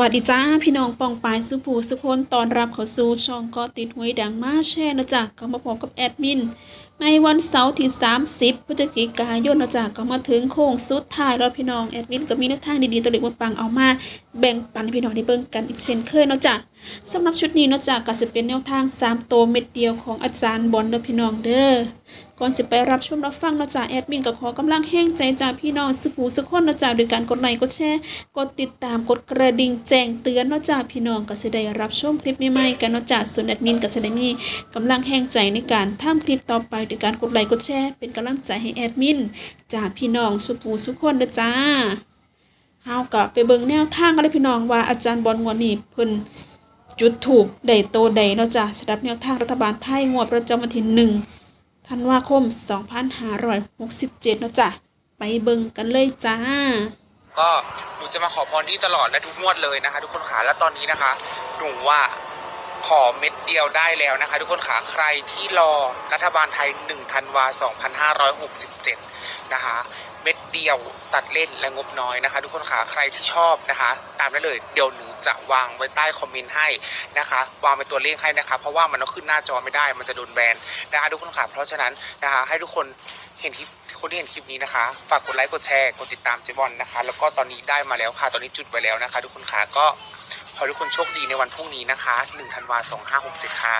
วัสดีจ้าพี่น้องปองปายสุภูสุคนตอนรับเขาสู่ช่องก็ติดหวยดังมาแช่นะจ๊ะก็มาพบกับแอดมิน ในวันเสาร์ที่ 30พฤศจิกายนนะจ๊ะก็มาถึงโค้งสุดท้ายแล้วพี่น้องแอดมินก็มีแนวทางดีๆตัวเล็กมาปังเอามาแบ่งปันให้พี่น้องได้เบิ่งกันอีกเช่นเคยนะจ๊ะ สำหรับชุดนี้นาะจ๊ะก็จะเป็นแนวทาง 3 ตัวเม็ดเดียวของอาจารย์บอลเดอพี่น้องเด้อก่อนสิไปรับชมรับฟังนาะจ๊ะแอดมินก็ขอกำลังแห้งใจจากพี่น้องสุภูสุคนนาะจ๊ะโดยการกดไลค์กดแชร์กดติดตามกดกระดิ่งแจ้งเตือนนาะจ๊ะพี่น้องก็สิได้รับชมคลิปใหม่ๆกันนาะจ๊ะส่วนแอดมินก็สิได้มีกำลังแห้งใจในการทำคลิปต่อไปโดยการกดไลค์กดแชร์เป็นกำลังใจให้แอดมินจากพี่น้องสุภูสุคนเด้อจ้าเฮาก็ไปเบิ่งแนวทางกันเลยพี่น้องว่าอาจารย์บอลงวดนี้เพิ่น จุดถูกได้โตใดเนาะจ๊ะสำหรับแนวทางรัฐบาลไทยงวดประจำวันที่หนึ่งธันวาคม 2567เนาะจ้ะไปเบิ่งกันเลยจ้า ก็หนูจะมาขอพรที่ตลอดและทุกงวดเลยนะคะ ทุกคนขาและตอนนี้นะคะ หนูว่าขอเม็ดเดียวได้แล้วนะคะ ทุกคนขาใครที่รอรัฐบาลไทย1ธันวา2567 นะคะ เม็ด เดียวตัดเล่นและงบน้อยนะคะ ทุกคนขาใครที่ชอบนะคะ ตามได้เลยเดี๋ยวหนูจะวางไว้ใต้คอมเมนต์ให้นะคะวางเป็นตัวเลขให้นะคะเพราะว่ามันต้องขึ้นหน้าจอไม่ได้ มันจะโดนแบนนะคะทุกคนขาเพราะฉะนั้นนะคะให้ทุกคนเห็นคลิปคนที่เห็นคลิปนี้นะคะ ฝากกดไลค์กดแชร์กดติดตามเจบอลนะคะ แล้วก็ตอนนี้ได้มาแล้วค่ะ ตอนนี้จุดไว้แล้วนะคะ ทุกคนขาก็ขอทุกคนโชคดีในวันพรุ่งนี้นะคะ1ธันวา2567ค่ะ